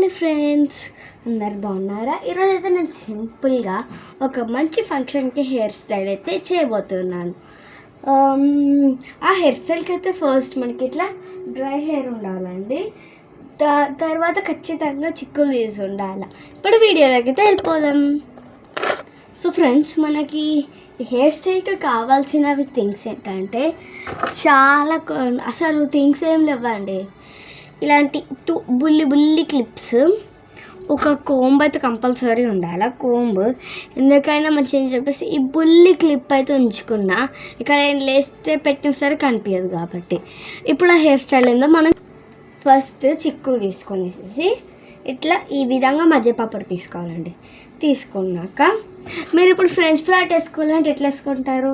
Hello friends అందరు బాగున్నారా? ఈరోజు అయితే నేను సింపుల్గా ఒక మంచి ఫంక్షన్కి హెయిర్ స్టైల్ అయితే చేయబోతున్నాను. ఆ హెయిర్ స్టైల్కి అయితే ఫస్ట్ మనకి ఇట్లా డ్రై హెయిర్ ఉండాలండి. దా- తర్వాత ఖచ్చితంగా చిక్కులు తీసి ఉండాలి. ఇప్పుడు వీడియోలోకి అయితే వెళ్ళిపోదాం. సో ఫ్రెండ్స్ మనకి హెయిర్ స్టైల్కి కావాల్సినవి థింగ్స్ ఏంటంటే చాలా అసలు థింగ్స్ ఏం లేవండి. ఇలాంటి టూ బుల్లి బుల్లి క్లిప్స్ ఒక కోంబ్ అయితే కంపల్సరీ ఉండాలి? కోంబ్ ఎందుకైనా మంచి అని చెప్పేసి ఈ బుల్లి క్లిప్ అయితే ఉంచుకున్నా. ఇక్కడ ఏం లేస్తే పెట్టిన సరే కనిపించదు కాబట్టి. ఇప్పుడు ఆ హెయిర్ స్టైల్ ఏందో మనం ఫస్ట్ చిక్కులు తీసుకొనేసి ఇట్లా ఈ విధంగా మధ్యపాపడు తీసుకోవాలండి. తీసుకున్నాక మీరు ఇప్పుడు ఫ్రెంచ్ ఫ్రైట్ వేసుకోవాలంటే ఎట్లా వేసుకుంటారు?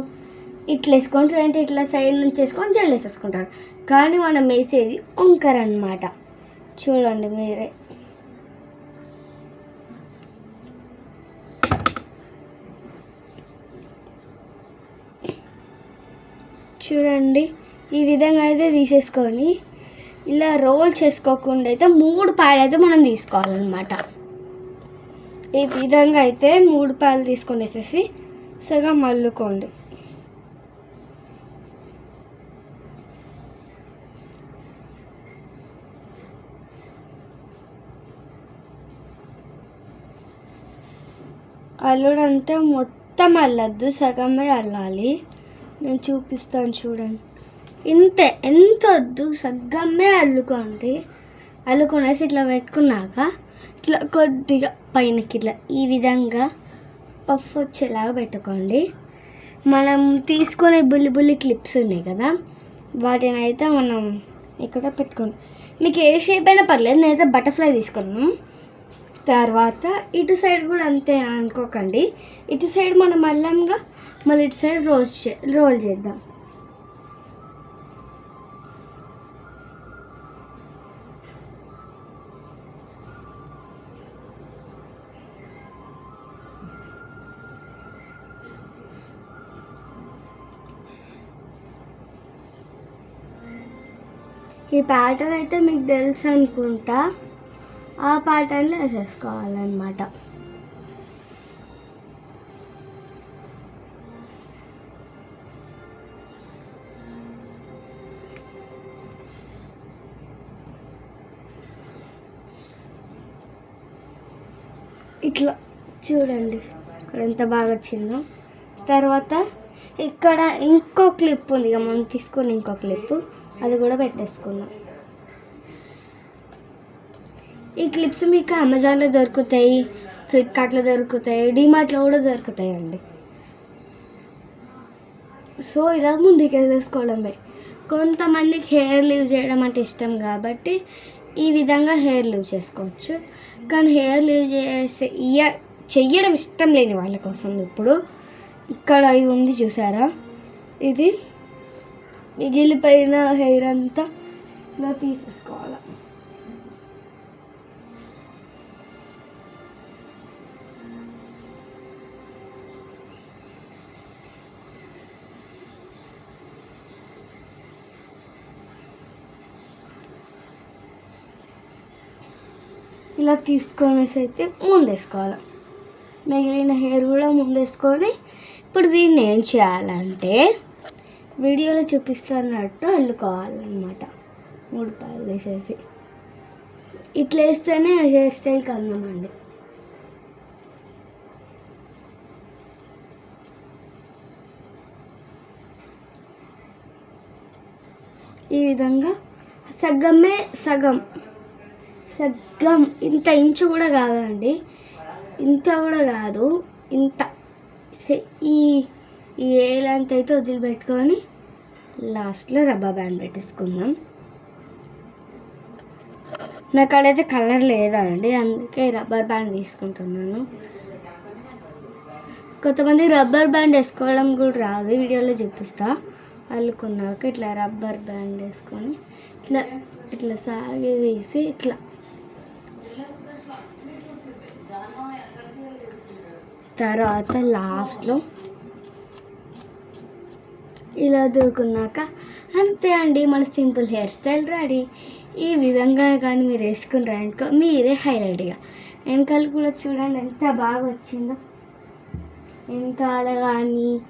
ఇట్లా వేసుకుంటారు అంటే ఇట్లా సైడ్ నుంచి వేసుకొని జల్లు వేసేసుకుంటారు. కానీ మనం వేసేది వంకర అనమాట చూడండి మీరే. చూడండి ఈ విధంగా అయితే తీసేసుకొని ఇలా రోల్ చేసుకోకుండా అయితే మూడు పాయలు అయితే మనం తీసుకోవాలన్నమాట. ఈ విధంగా అయితే మూడు పాయలు తీసుకొని వేసేసి సగం అల్లుకోండి. అల్లుడంతా మొత్తం అల్లద్దు సగమే అల్లాలి. నేను చూపిస్తాను చూడండి. ఇంతే ఎంత వద్దు సగ్గమే అల్లుకోండి. అల్లుకునేసి ఇట్లా పెట్టుకున్నాక ఇట్లా కొద్దిగా పైనకి ఇట్లా ఈ విధంగా పఫ్ వచ్చేలాగా పెట్టుకోండి. మనం తీసుకునే బుల్లి బుల్లి క్లిప్స్ ఉన్నాయి కదా వాటిని అయితే మనం ఇక్కడ పెట్టుకోండి. మీకు ఏ షేప్ అయినా పర్లేదు నేనైతే బటర్ఫ్లై తీసుకున్నాను. తర్వాత ఇటు సైడ్ కూడా అంతే అనుకోకండి. ఇటు సైడ్ మనం అల్లంగా మళ్ళీ ఇటు సైడ్ రోల్ చే రోల్ చేద్దాం. ఈ ప్యాటర్న్ అయితే మీకు తెలుసు అనుకుంటా. ఆ ప్యాటర్న్లో వేసేసుకోవాలన్నమాట. ఇట్లా చూడండి ఇక్కడ ఎంత బాగా వచ్చిందో. తర్వాత ఇక్కడ ఇంకో క్లిప్ ఉంది ఇక మనం తీసుకుని ఇంకో క్లిప్ అది కూడా పెట్టేసుకున్నాం ఈ క్లిప్స్ మీకు అమెజాన్లో దొరుకుతాయి ఫ్లిప్కార్ట్లో దొరుకుతాయి డీమార్ట్లో కూడా దొరుకుతాయి అండి సో ఇలా ముందుకు వెళ్ళేసుకోవడమే. కొంతమందికి హెయిర్ లీవ్ చేయడం అంటే ఇష్టం కాబట్టి ఈ విధంగా హెయిర్ లీవ్ చేసుకోవచ్చు. కానీ హెయిర్ లీవ్ చేసే ఇయ చెయ్యడం ఇష్టం లేని వాళ్ళ కోసం ఇప్పుడు ఇక్కడ ఇది ఉంది చూసారా? ఇది మిగిలిపోయిన హెయిర్ అంతా ఇలా తీసేసుకోవాలి. ఇలా తీసుకొనేసి అయితే ముందేసుకోవాలి. మిగిలిన హెయిర్ కూడా ముందేసుకొని ఇప్పుడు దీన్ని ఏం చేయాలంటే వీడియోలో చూపిస్తున్నట్టు అల్లుకోవాలన్నమాట. మూడు పాయలు వేసేసి ఇట్లా వేస్తేనే హెయిర్ స్టైల్ కన్నామండి ఈ విధంగా సగమే సగం. సగం ఇంత ఇంచు కూడా కాదండి. ఇంత కూడా కాదు. ఇంత ఈ ఈ ఏలంత అయితే వదిలిపెట్టుకొని లాస్ట్లో రబ్బర్ బ్యాండ్ పెట్టేసుకుందాం. నా కాడైతే కలర్ లేదండి. అందుకే రబ్బర్ బ్యాండ్ తీసుకుంటున్నాను. కొంతమంది రబ్బర్ బ్యాండ్ వేసుకోవడం కూడా రాదు. వీడియోలో చూపిస్తా. అల్లుకున్నాక ఇట్లా రబ్బర్ బ్యాండ్ వేసుకొని ఇట్లా ఇట్లా సాగి వేసి ఇట్లా తర్వాత లాస్ట్లో ఇలా దూకున్నాక అంతే అండి మన సింపుల్ హెయిర్ స్టైల్ రెడీ. ఈ విధంగా కానీ మీరు వేసుకుని అనుకో మీరే హైలైట్గా వెనకాల కూడా చూడండి ఎంత బాగా వచ్చిందో. వెనకాల కానీ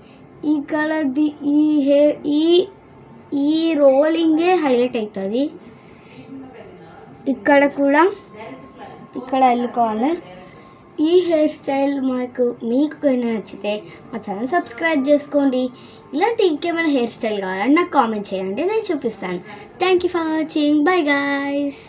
ఇక్కడ ది- ఈ హెయిర్ ఈ ఈ రోలింగే హైలైట్ అవుతుంది. ఇక్కడ కూడా ఇక్కడ వెళ్ళుకోవాలి. ఈ హెయిర్ స్టైల్ మాకు మీకు నచ్చితే మా ఛానల్ సబ్స్క్రైబ్ చేసుకోండి. ఇలాంటి ఇంకేమైనా హెయిర్ స్టైల్ కావాలని నాకు కామెంట్ చేయండి నేను చూపిస్తాను. Thank you for watching bye guys